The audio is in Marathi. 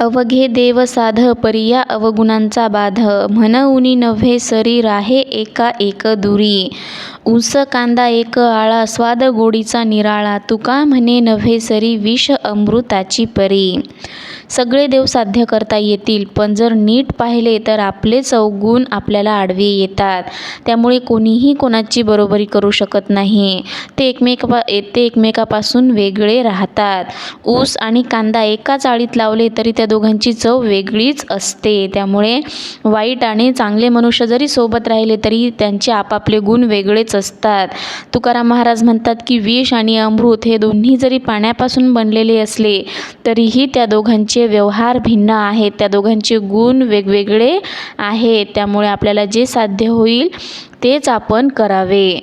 अवघे देव साध परिया अवगुणांचा बाध. म्हणउनी नव्हे सरी राहे एका एक दुरी. ऊस कांदा एक आळा स्वाद गोडीचा निराळा. तुका म्हणे नव्हे सरी विष अमृताची परी. सगळे देव साध्य करता येतील. पण जर नीट पाहिले तर आपलेच अवगुण आपल्याला आडवे येतात. त्यामुळे कोणीही कोणाची बरोबरी करू शकत नाही. ते एकमेका ते एकमेकापासून वेगळे राहतात. ऊस आणि कांदा एकाच आळीत लावले तरी त्या दोघांची चव वेगळीच असते. त्यामुळे वाईट आणि चांगले मनुष्य जरी सोबत राहिले तरी त्यांचे आपापले गुण वेगळेच असतात. तुकाराम महाराज म्हणतात की विष आणि अमृत हे दोन्ही जरी पाण्यापासून बनलेले असले तरीही त्या दोघांचे दोघांचे व्यवहार भिन्न आहेत. त्या दोघांचे गुण वेगवेगळे आहेत. त्यामुळे आपल्याला जे साध्य होईल तेच आपण करावे.